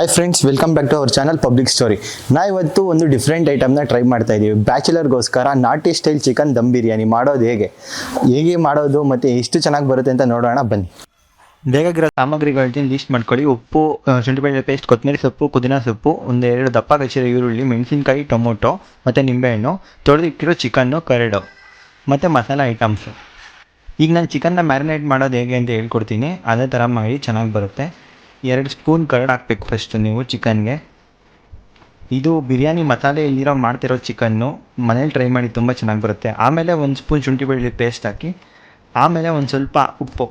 Hi friends welcome back to our channel public story ನಾ ಇವತ್ತು ಒಂದು ಡಿಫ್ರೆಂಟ್ ಐಟಮ್ನ ಟ್ರೈ ಮಾಡ್ತಾ ಇದ್ದೀವಿ ಬ್ಯಾಚುಲರ್ಗೋಸ್ಕರ ನಾಟಿ ಸ್ಟೈಲ್ ಚಿಕನ್ ದಮ್ ಬಿರಿಯಾನಿ ಮಾಡೋದು ಹೇಗೆ? ಹೇಗೆ ಮಾಡೋದು ಮತ್ತು ಎಷ್ಟು ಚೆನ್ನಾಗಿ ಬರುತ್ತೆ ಅಂತ ನೋಡೋಣ, ಬನ್ನಿ. ಬೇಗಾಗಿರೋ ಸಾಮಗ್ರಿಗಳನ್ನ ಲಿಸ್ಟ್ ಮಾಡ್ಕೊಳ್ಳಿ. ಉಪ್ಪು ಶುಂಠಿ ಬೆಳ್ಳುಳ್ಳಿ ಪೇಸ್ಟ್ ಕೊತ್ತಂಬರಿ ಸೊಪ್ಪು, ಪುದೀನ ಸೊಪ್ಪು, ಒಂದೆರಡು ದಪ್ಪ ಕಚ್ಚಿರೋ ಈರುಳ್ಳಿ, ಮೆಣಸಿನ್ಕಾಯಿ, ಟೊಮೊಟೊ, ಮತ್ತು ನಿಂಬೆಹಣ್ಣು, ತೊಳೆದಿಟ್ಟಿರೋ ಚಿಕನ್ನು ಕರಡು. ಮತ್ತು ಮಸಾಲ ಐಟಮ್ಸು ಈಗ ನಾನು ಚಿಕನ್ನ ಮ್ಯಾರಿನೇಟ್ ಮಾಡೋದು ಹೇಗೆ ಅಂತ ಹೇಳ್ಕೊಡ್ತೀನಿ. ಅದೇ ಥರ ಮಾಡಿ ಚೆನ್ನಾಗಿ ಬರುತ್ತೆ. ಎರಡು ಸ್ಪೂನ್ ಕರ್ಡ್ ಹಾಕ್ಬೇಕು ಫಸ್ಟು ನೀವು ಚಿಕನ್ಗೆ. ಇದು ಬಿರಿಯಾನಿ ಮಸಾಲೆ ಇಲ್ಲಿರೋ ಮಾಡ್ತಿರೋ ಚಿಕನ್ನು ಮನೇಲಿ ಟ್ರೈ ಮಾಡಿ ತುಂಬ ಚೆನ್ನಾಗಿ ಬರುತ್ತೆ. ಆಮೇಲೆ ಒಂದು ಸ್ಪೂನ್ ಶುಂಠಿ ಬೆಳ್ಳುಳ್ಳಿ ಪೇಸ್ಟ್ ಹಾಕಿ, ಆಮೇಲೆ ಒಂದು ಸ್ವಲ್ಪ ಉಪ್ಪು.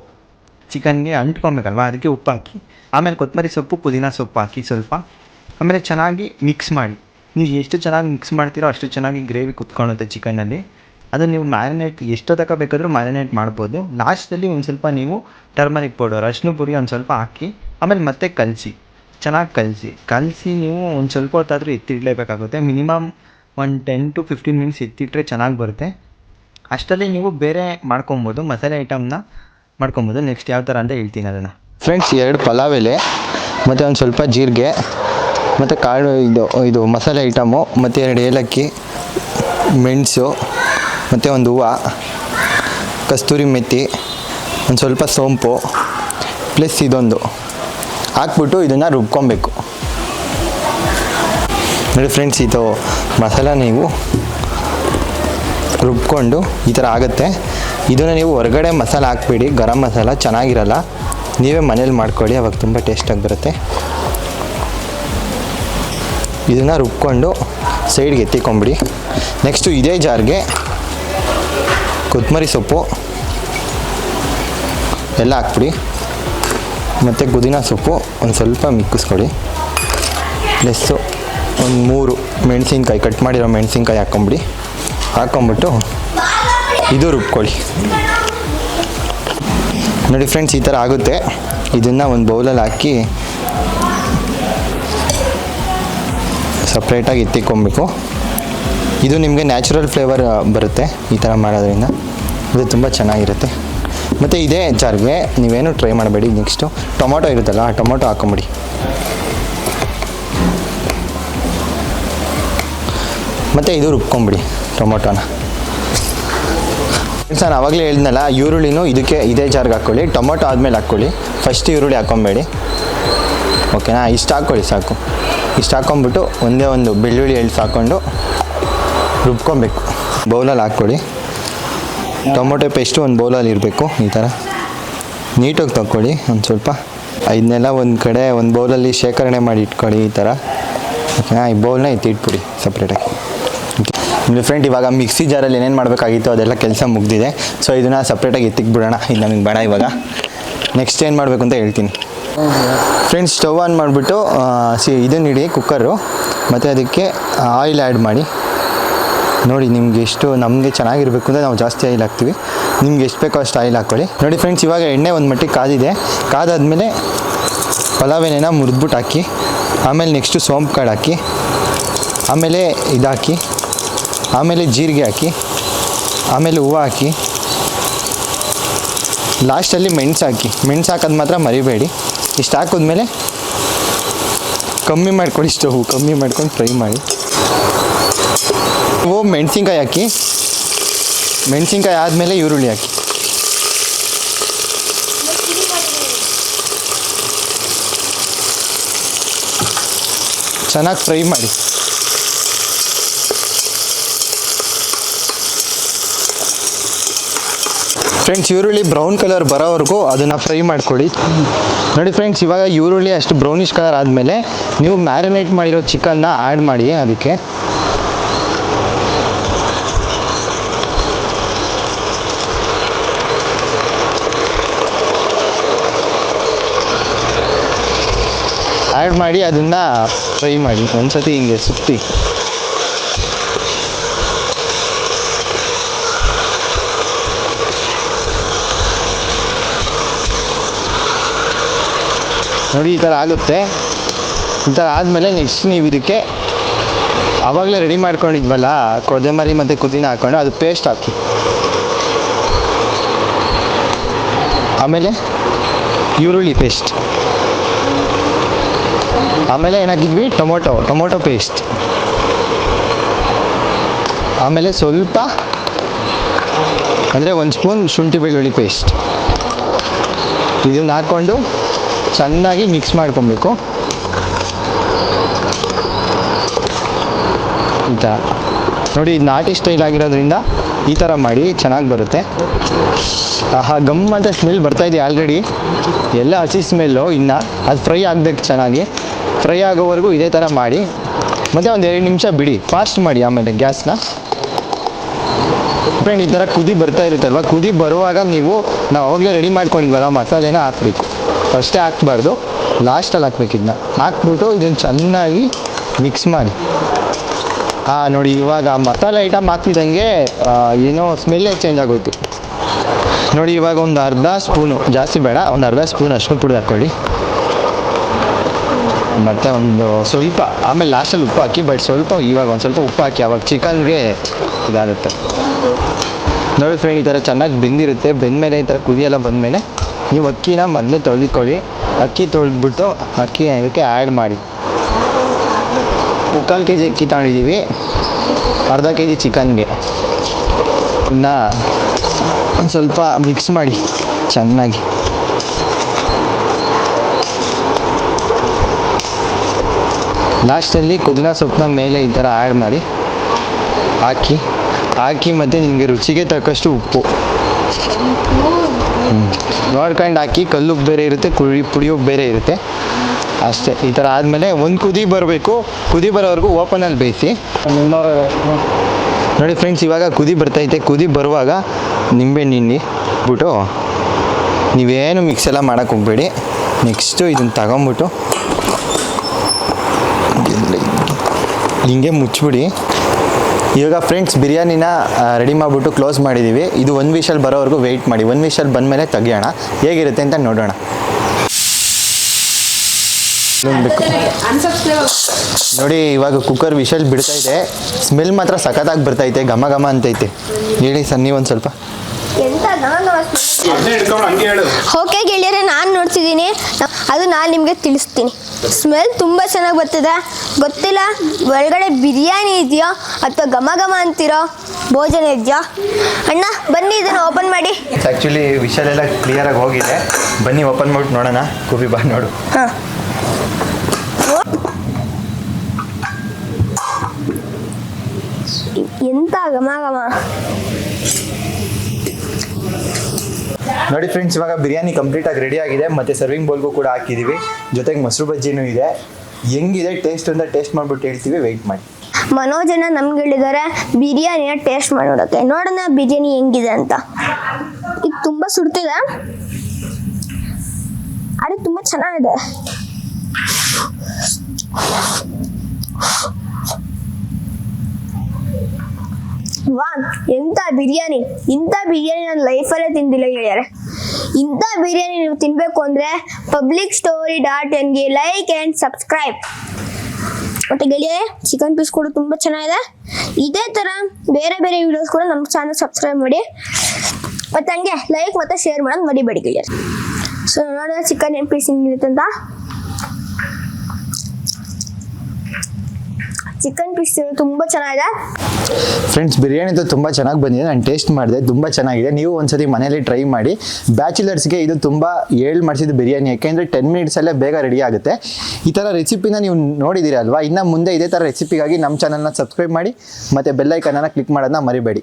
ಚಿಕನ್ಗೆ ಅಂಟ್ಕೊಬೇಕಲ್ವ? ಅದಕ್ಕೆ ಉಪ್ಪು ಹಾಕಿ, ಆಮೇಲೆ ಕೊತ್ತಂಬರಿ ಸೊಪ್ಪು, ಪುದೀನ ಸೊಪ್ಪು ಹಾಕಿ ಸ್ವಲ್ಪ. ಆಮೇಲೆ ಚೆನ್ನಾಗಿ ಮಿಕ್ಸ್ ಮಾಡಿ. ನೀವು ಎಷ್ಟು ಚೆನ್ನಾಗಿ ಮಿಕ್ಸ್ ಮಾಡ್ತೀರೋ ಅಷ್ಟು ಚೆನ್ನಾಗಿ ಗ್ರೇವಿ ಕುತ್ಕೊಳ್ಳುತ್ತೆ ಚಿಕನಲ್ಲಿ. ಅದು ನೀವು ಮ್ಯಾರಿನೇಟ್ ಎಷ್ಟು ತನಕ ಬೇಕಾದರೂ ಮ್ಯಾರಿನೇಟ್ ಮಾಡ್ಬೋದು. ಲಾಸ್ಟಲ್ಲಿ ಒಂದು ಸ್ವಲ್ಪ ನೀವು ಟರ್ಮರಿಕ್ ಪೌಡರ್ ಅರ್ಶಿನ ಪುರಿ ಒಂದು ಸ್ವಲ್ಪ ಹಾಕಿ ಆಮೇಲೆ ಮತ್ತೆ ಕಲಸಿ, ಚೆನ್ನಾಗಿ ಕಲಸಿ. ಕಲಸಿ ನೀವು ಒಂದು ಸ್ವಲ್ಪ ಹೊತ್ತಾದರೂ ಎತ್ತಿಡಲೇಬೇಕಾಗುತ್ತೆ. ಮಿನಿಮಮ್ ಒಂದು ಟೆನ್ ಟು ಫಿಫ್ಟೀನ್ ಮಿನಿಟ್ಸ್ ಎತ್ತಿಟ್ಟರೆ ಚೆನ್ನಾಗಿ ಬರುತ್ತೆ. ಅಷ್ಟರಲ್ಲಿ ನೀವು ಬೇರೆ ಮಾಡ್ಕೊಬೋದು, ಮಸಾಲೆ ಐಟಮ್ನ ಮಾಡ್ಕೊಬೋದು. ನೆಕ್ಸ್ಟ್ ಯಾವ ಥರ ಅಂತ ಹೇಳ್ತೀನಿ ಅದನ್ನು. ಫ್ರೆಂಡ್ಸ್ ಎರಡು ಪಲಾವ್ ಎಲೆ, ಮತ್ತು ಒಂದು ಸ್ವಲ್ಪ ಜೀರಿಗೆ, ಮತ್ತು ಕಾಳು ಇದು ಇದು ಮಸಾಲೆ ಐಟಮು, ಮತ್ತು ಎರಡು ಏಲಕ್ಕಿ, ಮೆಣಸು, ಮತ್ತು ಒಂದು ಹೂವು, ಕಸ್ತೂರಿ ಮೆತ್ತಿ ಒಂದು ಸ್ವಲ್ಪ ಸೋಂಪು, ಪ್ಲಸ್ ಇದೊಂದು. ಹಾಕ್ಬಿಟ್ಟು ಇದನ್ನು ರುಬ್ಕೊಬೇಕು. ನೋಡಿ ಫ್ರೆಂಡ್ಸ್ ಇದು ಮಸಾಲ ನೀವು ರುಬ್ಕೊಂಡು ಈ ಥರ ಆಗುತ್ತೆ. ಇದನ್ನು ನೀವು ಹೊರಗಡೆ ಮಸಾಲ ಹಾಕ್ಬೇಡಿ, ಗರಂ ಮಸಾಲ ಚೆನ್ನಾಗಿರಲ್ಲ. ನೀವೇ ಮನೇಲಿ ಮಾಡ್ಕೊಳ್ಳಿ, ಅವಾಗ ತುಂಬ ಟೇಸ್ಟಾಗಿ ಬರುತ್ತೆ. ಇದನ್ನು ರುಬ್ಕೊಂಡು ಸೈಡ್ಗೆ ಎತ್ತಿಕೊಂಬಿಡಿ. ನೆಕ್ಸ್ಟು ಇದೇ ಜಾರ್ಗೆ ಕೊತ್ತಂಬರಿ ಸೊಪ್ಪು ಎಲ್ಲ ಹಾಕ್ಬಿಡಿ. ಮತ್ತು ಪುದೀನ ಸೊಪ್ಪು, ಒಂದು ಸ್ವಲ್ಪ ಮಿಕ್ಕಿಸ್ಕೊಳ್ಳಿ ಪ್ಲಸ್ಸು ಒಂದು ಮೂರು ಮೆಣಸಿನ್ಕಾಯಿ ಕಟ್ ಮಾಡಿರೋ ಮೆಣಸಿನ್ಕಾಯಿ ಹಾಕ್ಕೊಂಬಿಡಿ ಹಾಕ್ಕೊಂಬಿಟ್ಟು ಇದು ರುಬ್ಕೊಳ್ಳಿ. ನೋಡಿ ಫ್ರೆಂಡ್ಸ್ ಈ ಥರ ಆಗುತ್ತೆ. ಇದನ್ನು ಒಂದು ಬೌಲಲ್ಲಿ ಹಾಕಿ ಸಪ್ರೇಟಾಗಿ ಎತ್ತಿಕೊಬೇಕು ಇದು ನಿಮಗೆ ನ್ಯಾಚುರಲ್ ಫ್ಲೇವರ್ ಬರುತ್ತೆ ಈ ಥರ ಮಾಡೋದ್ರಿಂದ. ಇದು ತುಂಬ ಚೆನ್ನಾಗಿರುತ್ತೆ. ಮತ್ತು ಇದೇ ಜಾರಿಗೆ ನೀವೇನು ಟ್ರೈ ಮಾಡಬೇಡಿ ನೆಕ್ಸ್ಟು ಟೊಮೊಟೊ ಇರುತ್ತಲ್ಲ, ಆ ಟೊಮೊಟೊ ಹಾಕೊಂಬಿಡಿ. ಮತ್ತು ಇದು ರುಬ್ಕೊಂಬಿಡಿ, ಟೊಮೊಟೊನ. ನಾನು ಆವಾಗಲೇ ಹೇಳಿದ್ನಲ್ಲ, ಈರುಳ್ಳಿನೂ ಇದಕ್ಕೆ, ಇದೇ ಜಾರ್ಗೆ ಹಾಕ್ಕೊಳ್ಳಿ ಟೊಮೊಟೊ ಆದಮೇಲೆ ಹಾಕ್ಕೊಳ್ಳಿ ಫಸ್ಟ್ ಈರುಳ್ಳಿ ಹಾಕ್ಕೊಬೇಡಿ ಓಕೆನಾ ಇಷ್ಟು ಹಾಕ್ಕೊಳ್ಳಿ ಸಾಕು. ಇಷ್ಟು ಹಾಕ್ಕೊಂಬಿಟ್ಟು ಒಂದೇ ಒಂದು ಬೆಳ್ಳುಳ್ಳಿ ಎಳ್ಸು ಹಾಕ್ಕೊಂಡು ರುಬ್ಕೊಬೇಕು. ಬೌಲಲ್ಲಿ ಹಾಕ್ಕೊಳ್ಳಿ. ಟೊಮೊಟೊ ಪೇಸ್ಟು ಒಂದು ಬೌಲಲ್ಲಿ ಇರಬೇಕು, ಈ ಥರ. ನೀಟಾಗಿ ತಗೊಳ್ಳಿ ಒಂದು ಸ್ವಲ್ಪ. ಇದನ್ನೆಲ್ಲ ಒಂದು ಕಡೆ ಒಂದು ಬೌಲಲ್ಲಿ ಶೇಖರಣೆ ಮಾಡಿ ಇಟ್ಕೊಳ್ಳಿ, ಈ ಥರ. ಓಕೆನಾ? ಈ ಬೌಲ್ನ ಎತ್ತಿಟ್ಬಿಡಿ ಸಪ್ರೇಟಾಗಿ ನಿಮ್ಮ ಫ್ರೆಂಡ್ ಇವಾಗ ಮಿಕ್ಸಿ ಜಾರಲ್ಲಿ ಏನೇನು ಮಾಡಬೇಕಾಗಿತ್ತು ಅದೆಲ್ಲ ಕೆಲಸ ಮುಗ್ದಿದೆ. ಸೊ ಇದನ್ನು ಸಪ್ರೇಟಾಗಿ ಎತ್ತಿಕ್ಬಿಡೋಣ ಇದು ನಮಗೆ ಬೇಡ ಇವಾಗ. ನೆಕ್ಸ್ಟ್ ಏನು ಮಾಡಬೇಕು ಅಂತ ಹೇಳ್ತೀನಿ. ಫ್ರೆಂಡ್ಸ್ ಸ್ಟವ್ ಆನ್ ಮಾಡಿಬಿಟ್ಟು ಸಿ, ಇದನ್ನ ಇಡಿ ಕುಕ್ಕರು ಮತ್ತು ಅದಕ್ಕೆ ಆಯಿಲ್ ಆ್ಯಡ್ ಮಾಡಿ. ನೋಡಿ, ನಿಮ್ಗೆ ಎಷ್ಟು ನಮಗೆ ಚೆನ್ನಾಗಿರಬೇಕು ಅಂದರೆ ನಾವು ಜಾಸ್ತಿ ಆಯಿಲ್ ಹಾಕ್ತೀವಿ. ನಿಮ್ಗೆ ಎಷ್ಟು ಬೇಕೋ ಅಷ್ಟು ಆಯಿಲ್ ಹಾಕ್ಕೊಳ್ಳಿ. ನೋಡಿ ಫ್ರೆಂಡ್ಸ್ ಇವಾಗ ಎಣ್ಣೆ ಒಂದು ಮಟ್ಟಿಗೆ ಕಾದಿದೆ. ಕಾದಾದ್ಮೇಲೆ ಪಲಾವ್ ಎಣ್ಣೆನ ಮುರಿದ್ಬಿಟ್ಟು ಹಾಕಿ, ಆಮೇಲೆ ನೆಕ್ಸ್ಟು ಸೋಂಪು ಕಾಳು ಹಾಕಿ, ಆಮೇಲೆ ಇದಾಕಿ ಆಮೇಲೆ ಜೀರಿಗೆ ಹಾಕಿ, ಆಮೇಲೆ ಹೂವು ಹಾಕಿ ಲಾಸ್ಟಲ್ಲಿ ಮೆಣಸು ಹಾಕಿ. ಮೆಣಸು ಹಾಕೋದು ಮಾತ್ರ ಮರಿಬೇಡಿ. ಇಷ್ಟು ಹಾಕಿದ್ಮೇಲೆ ಕಮ್ಮಿ ಮಾಡ್ಕೊಳ್ಳಿ ಸ್ಟವ್ ಕಮ್ಮಿ ಮಾಡ್ಕೊಂಡು ಫ್ರೈ ಮಾಡಿ. ನೀವು ಮೆಣಸಿನ್ಕಾಯಿ ಹಾಕಿ. ಮೆಣಸಿನ್ಕಾಯಿ ಆದಮೇಲೆ ಈರುಳ್ಳಿ ಹಾಕಿ. ಚೆನ್ನಾಗಿ ಫ್ರೈ ಮಾಡಿ. ಫ್ರೆಂಡ್ಸ್ ಈರುಳ್ಳಿ ಬ್ರೌನ್ ಕಲರ್ ಬರೋವರೆಗೂ ಅದನ್ನು ಫ್ರೈ ಮಾಡ್ಕೊಳ್ಳಿ. ನೋಡಿ ಫ್ರೆಂಡ್ಸ್ ಇವಾಗ ಈರುಳ್ಳಿ ಅಷ್ಟು ಬ್ರೌನಿಷ್ ಕಲರ್ ಆದಮೇಲೆ ನೀವು ಮ್ಯಾರಿನೇಟ್ ಮಾಡಿರೋ ಚಿಕನ್ನ ಆ್ಯಡ್ ಮಾಡಿ ಅದಕ್ಕೆ. ಆ್ಯಡ್ ಮಾಡಿ ಅದನ್ನು ಫ್ರೈ ಮಾಡಿ. ಒಂದ್ಸತಿ ಹಿಂಗೆ ಸುತ್ತಿ. ನೋಡಿ, ಈ ಥರ ಆಗುತ್ತೆ. ಈ ಥರ ಆದಮೇಲೆ ನೆಕ್ಸ್ಟ್ ನೀವು ಇದಕ್ಕೆ ಆವಾಗಲೇ ರೆಡಿ ಮಾಡ್ಕೊಂಡಿದ್ವಲ್ಲ ಕೊದೆಮರಿ ಮತ್ತು ಕುದಿನ ಹಾಕ್ಕೊಂಡು ಅದು ಪೇಸ್ಟ್ ಹಾಕಿ. ಆಮೇಲೆ ಈರುಳ್ಳಿ ಪೇಸ್ಟ್ ಆಮೇಲೆ ಏನಾಗಿದ್ವಿ? ಟೊಮೊಟೊ ಟೊಮೊಟೊ ಪೇಸ್ಟ್ ಆಮೇಲೆ ಸ್ವಲ್ಪ, ಅಂದರೆ ಒಂದು ಸ್ಪೂನ್ ಶುಂಠಿ ಬೆಳ್ಳುಳ್ಳಿ ಪೇಸ್ಟ್ ಇದನ್ನ ಹಾಕ್ಕೊಂಡು ಚೆನ್ನಾಗಿ ಮಿಕ್ಸ್ ಮಾಡ್ಕೊಬೇಕು. ಈ ಥರ ನೋಡಿ, ಇದು ನಾಟಿ ಸ್ಟೈಲ್ ಆಗಿರೋದ್ರಿಂದ ಈ ಥರ ಮಾಡಿ ಚೆನ್ನಾಗಿ ಬರುತ್ತೆ. ಆಹಾ ಗಮ್ ಅಂತ ಸ್ಮೆಲ್ ಇದೆ ಆಲ್ರೆಡಿ ಎಲ್ಲ ಹಸಿ ಸ್ಮೆಲ್ಲು ಇನ್ನು. ಅದು ಫ್ರೈ ಆಗಬೇಕು ಚೆನ್ನಾಗಿ. ಫ್ರೈ ಆಗೋವರೆಗೂ ಇದೇ ಥರ ಮಾಡಿ. ಮತ್ತು ಒಂದು ಎರಡು ನಿಮಿಷ ಬಿಡಿ. ಫಾಸ್ಟ್ ಮಾಡಿ ಆಮೇಲೆ ಗ್ಯಾಸ್ನ ಫ್ರೆಂಡ್ ಈ ಥರ ಕುದಿ ಬರ್ತಾ ಇರುತ್ತಲ್ವ? ಕುದಿ ಬರುವಾಗ ನೀವು, ನಾವು ಅವಾಗಲೇ ರೆಡಿ ಮಾಡ್ಕೊಂಡಿದ್ವಲ್ಲ ಮಸಾಲೆನ ಹಾಕಬೇಕು. ಫಸ್ಟೇ ಹಾಕ್ಬಾರ್ದು. ಲಾಸ್ಟಲ್ಲಿ ಹಾಕ್ಬೇಕು ಇದನ್ನ ಹಾಕ್ಬಿಟ್ಟು ಇದನ್ನು ಚೆನ್ನಾಗಿ ಮಿಕ್ಸ್ ಮಾಡಿ. ಹಾಂ ನೋಡಿ, ಇವಾಗ ಮಸಾಲೆ ಐಟಮ್ ಹಾಕ್ತಿದ್ದಂಗೆ ಏನೋ ಸ್ಮೆಲ್ಲೇ ಚೇಂಜ್ ಆಗೋಯ್ತು. ನೋಡಿ, ಇವಾಗ ಒಂದು ಅರ್ಧ ಸ್ಪೂನು ಜಾಸ್ತಿ ಬೇಡ, ಒಂದು ಅರ್ಧ ಸ್ಪೂನ್ ಅಷ್ಟು ಪುಡಿ ಹಾಕ್ಕೊಳ್ಳಿ. ಮತ್ತು ಒಂದು ಸ್ವಲ್ಪ, ಆಮೇಲೆ ಲಾಸ್ಟಲ್ಲಿ ಉಪ್ಪು ಹಾಕಿ ಬಟ್ ಸ್ವಲ್ಪ ಇವಾಗ ಒಂದು ಸ್ವಲ್ಪ ಉಪ್ಪು ಹಾಕಿ, ಅವಾಗ ಚಿಕನ್ಗೆ ಇದಾಗುತ್ತೆ. ನೋಡಿ ಫ್ರೆಂಡ್ ಈ ಥರ ಚೆನ್ನಾಗಿ ಬೆಂದಿರುತ್ತೆ. ಬೆಂದಮೇಲೆ ಈ ಥರ ಕುದಿಯೆಲ್ಲ ಬಂದಮೇಲೆ ನೀವು ಅಕ್ಕಿನ ಮೊದಲು ತೊಳೆದುಕೊಳ್ಳಿ. ಅಕ್ಕಿ ತೊಳೆದ್ಬಿಟ್ಟು ಅಕ್ಕಿ ಇದಕ್ಕೆ ಆ್ಯಡ್ ಮಾಡಿ. ಮುಕ್ಕಾಲು ಕೆ ಜಿ ಅಕ್ಕಿ ತಗೊಂಡಿದ್ದೀವಿ. ಅರ್ಧ ಕೆ ಜಿ ಚಿಕನ್ಗೆ ಇನ್ನು ಒಂದು ಸ್ವಲ್ಪ ಮಿಕ್ಸ್ ಮಾಡಿ. ಚೆನ್ನಾಗಿ. ಲಾಸ್ಟಲ್ಲಿ ಕುದಿನ ಸೊಪ್ಪನ್ನ ಮೇಲೆ ಈ ಥರ ಆ್ಯಡ್ ಮಾಡಿ, ಹಾಕಿ ಹಾಕಿ ಮತ್ತು ನಿಮಗೆ ರುಚಿಗೆ ತಕ್ಕಷ್ಟು ಉಪ್ಪು. ನೋಡ್ಕೊಂಡು ಹಾಕಿ ಕಲ್ಲು ಬೇರೆ ಇರುತ್ತೆ ಕುಡಿ ಪುಡಿ ಉಪ್ಪು ಬೇರೆ ಇರುತ್ತೆ. ಅಷ್ಟೇ, ಈ ಥರ ಆದಮೇಲೆ ಒಂದು ಕುದಿ ಬರಬೇಕು. ಕುದಿ ಬರೋವರೆಗೂ ಓಪನಲ್ಲಿ ಬೇಯಿಸಿ. ನೋಡಿ ಫ್ರೆಂಡ್ಸ್ ಇವಾಗ ಕುದಿ ಬರ್ತೈತೆ ಕುದಿ ಬರುವಾಗ ನಿಂಬೆಹಣ್ಣು ಹಿಂಡಿ ಬಿಟ್ಟು ನೀವೇನು ಮಿಕ್ಸ್ ಎಲ್ಲ ಮಾಡೋಕ್ಕೆ ಹೋಗ್ಬೇಡಿ. ನೆಕ್ಸ್ಟು ಇದನ್ನು ತಗೊಂಬಿಟ್ಟು ಹಿಂಗೆ ಮುಚ್ಚಿಬಿಡಿ. ಇವಾಗ ಫ್ರೆಂಡ್ಸ್ ಬಿರಿಯಾನಿನ ರೆಡಿ ಮಾಡಿಬಿಟ್ಟು ಕ್ಲೋಸ್ ಮಾಡಿದ್ದೀವಿ ಇದು ಒಂದು ವಿಷಲ್ ಬರೋವರೆಗೂ ವೆಯ್ಟ್ ಮಾಡಿ. ಒಂದು ವಿಷಲ್ ಬಂದಮೇಲೆ ತೆಗಿಯೋಣ. ಹೇಗಿರುತ್ತೆ ಅಂತ ನೋಡೋಣ. ನೋಡಿ ಇವಾಗ ಕುಕ್ಕರ್ ವಿಷಲ್ ಬಿಡ್ತಾ ಇದೆ. ಸ್ಮೆಲ್ ಮಾತ್ರ ಸಖತ್ತಾಗಿ ಬರ್ತೈತೆ ಘಮ ಘಮ ಅಂತೈತೆ. ಹೇಳಿ ಸರ್ ನೀವೊಂದು ಒಂದು ಸ್ವಲ್ಪ. ಓಕೆ ಗೆಳೆಯರೆ ನಾನು ನೋಡ್ತಿದ್ದೀನಿ. ಅದು ನಾನು ನಿಮಗೆ ತಿಳಿಸ್ತೀನಿ. ಸ್ಮೆಲ್ ತುಂಬ ಚೆನ್ನಾಗಿ ಬರ್ತದೆ. ಗೊತ್ತಿಲ್ಲ? ಒಳಗಡೆ ಬಿರಿಯಾನಿ ಇದೆಯೋ? ಅಥವಾ ಘಮ ಘಮ ಅಂತಿರೋ? ಭೋಜನ ಇದೆಯೋ? ಅಣ್ಣ ಬನ್ನಿ ಇದನ್ನು ಓಪನ್ ಮಾಡಿ. ಆ್ಯಕ್ಚುಲಿ ವಿಷಯಲೆಲ್ಲ ಎಲ್ಲ ಕ್ಲಿಯರಾಗಿ ಹೋಗಿದೆ. ಬನ್ನಿ ಓಪನ್ ಮಾಡಿ ನೋಡೋಣ. ಕೂಬಿ ಬಾ ನೋಡು. ಹಾಂ. ಎಂತ ಘಮ ಘಮ? ನೋಡಿ ಫ್ರೆಂಡ್ಸ್ ಇವಾಗ ಬಿರಿಯಾನಿ ಕಂಪ್ಲೀಟಾಗಿ ರೆಡಿ ಆಗಿದೆ. ಮತ್ತು ಸರ್ವಿಂಗ್ ಬೌಲ್ಗೂ ಕೂಡ ಹಾಕಿದ್ದೀವಿ ಜೊತೆಗೆ ಮೊಸರು ಬಜ್ಜಿನೂ ಇದೆ. ಹೆಂಗಿದೆ ಟೇಸ್ಟ್ ಅಂತ ಟೇಸ್ಟ್ ಮಾಡ್ಬಿಟ್ಟು ಹೇಳ್ತೀವಿ ವೆಯ್ಟ್ ಮಾಡಿ. ಮನೋಜನ ನಮ್ಗೆ ಹೇಳಿದ್ದಾರೆ ಬಿರಿಯಾನಿನ ಟೇಸ್ಟ್ ಮಾಡೋಣಕ್ಕೆ ನೋಡೋಣ ಬಿರಿಯಾನಿ ಹೆಂಗಿದೆ ಅಂತ. ಇದು ತುಂಬ ಸುಡ್ತಿದೆ. ಅರೆ ತುಂಬ ಚೆನ್ನಾಗಿದೆ. ವಾ ಎಂತ ಬಿರಿಯಾನಿ? ಇಂಥ ಬಿರಿಯಾನಿ ನನ್ನ ಲೈಫಲ್ಲೇ ತಿಂದಿಲ್ಲ ಗೆಳೆಯರೆ. ಇಂಥ ಬಿರಿಯಾನಿ ನೀವು ತಿನ್ಬೇಕು ಅಂದ್ರೆ ಪಬ್ಲಿಕ್ ಸ್ಟೋರಿ ಡಾಟ್ ಎನ್ಗೆ ಲೈಕ್ ಆ್ಯಂಡ್ ಸಬ್ಸ್ಕ್ರೈಬ್ ಮತ್ತೆ ಗೆಳೆಯರೆ ಚಿಕನ್ ಪೀಸ್ ಕೂಡ ತುಂಬ ಚೆನ್ನಾಗಿದೆ. ಇದೇ ಥರ ಬೇರೆ ಬೇರೆ ವಿಡಿಯೋಸ್ ಕೂಡ ನಮ್ಮ ಚಾನಲ್ ಸಬ್ಸ್ಕ್ರೈಬ್ ಮಾಡಿ. ಮತ್ತು ಹಂಗೆ ಲೈಕ್ ಮತ್ತೆ ಶೇರ್ ಮಾಡೋದು ಮರಿಬೇಡಿ ಗೆಳೆಯರೆ. ಸೊ ನೋಡೋಣ ಚಿಕನ್ ಪೀಸ್ ಹಿಂಗಿರುತ್ತೆ ಅಂತ? ಚಿಕನ್ ಪೀಸ್ ತುಂಬ ಚೆನ್ನಾಗಿದೆ. ಫ್ರೆಂಡ್ಸ್ ಬಿರಿಯಾನಿ ತುಂಬ ಚೆನ್ನಾಗಿ ಬಂದಿದೆ. ನಾನು ಟೇಸ್ಟ್ ಮಾಡಿದೆ. ತುಂಬ ಚೆನ್ನಾಗಿದೆ. ನೀವು ಒಂದ್ಸತಿ ಮನೇಲಿ ಟ್ರೈ ಮಾಡಿ. ಬ್ಯಾಚುಲರ್ಸ್ಗೆ ಇದು ತುಂಬ ಏಳು ಮಾಡಿಸಿದ ಬಿರಿಯಾನಿ. ಯಾಕೆಂದರೆ ಟೆನ್ ಮಿನಿಟ್ಸಲ್ಲೇ ಬೇಗ ರೆಡಿ ಆಗುತ್ತೆ. ಈ ಥರ ರೆಸಿಪಿನ ನೀವು ನೋಡಿದಿರಲ್ವಾ ಇನ್ನ ಮುಂದೆ ಇದೇ ಥರ ರೆಸಿಪಿಗಾಗಿ ನಮ್ಮ ಚಾನಲ್ನ ಸಬ್ಸ್ಕ್ರೈಬ್ ಮಾಡಿ. ಮತ್ತು ಬೆಲ್ಲೈಕನ್ನ ಕ್ಲಿಕ್ ಮಾಡೋದನ್ನ ಮರಿಬೇಡಿ.